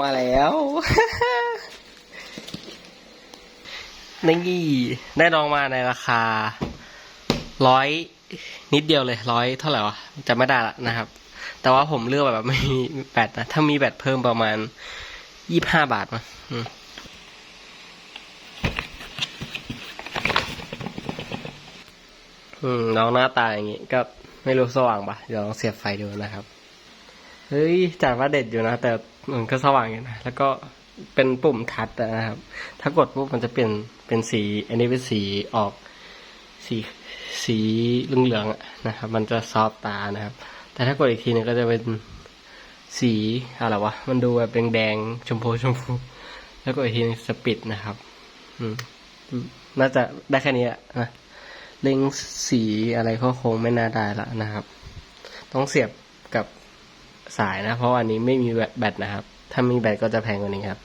มาแล้ว นี่ได้ลองมาในราคา ร้อยนิดเดียวเลยร้อยเท่าไหร่วะจะไม่ได้ละนะครับ แต่ว่าผมเลือกแบบไม่มีแบตนะ ถ้ามีแบตเพิ่มประมาณยี่ห้าบาทมั้งอืมน้องหน้าตาอย่างงี้ก็ไม่รู้สว่างปะเดี๋ยวลองเสียบไฟดูนะครับ เฮ้ยจัดว่าเด็ดอยู่นะ แต่มันก็สว่างอยู่นะ แล้วก็เป็นปุ่มทัชนะครับ ถ้ากดปุ๊บมันจะเปลี่ยนเป็นสี อันนี้เป็นสีออก สีสีเหลืองๆนะครับ มันจะซอฟตานะครับ แต่ถ้ากดอีกทีนึงก็จะเป็นสีอะไรวะ มันดูแบบแดงๆชมพูชมพู แล้วก็อีกทีนึงสปิดนะครับ อืม น่าจะได้แค่นี้อะนะเล็งสีอะไรก็คงไม่น่าได้ละนะครับ ต้องเสียบกับ สายนะ เพราะอันนี้ไม่มีแบตนะครับ ถ้ามีแบตก็จะแพงกว่านี้ครับ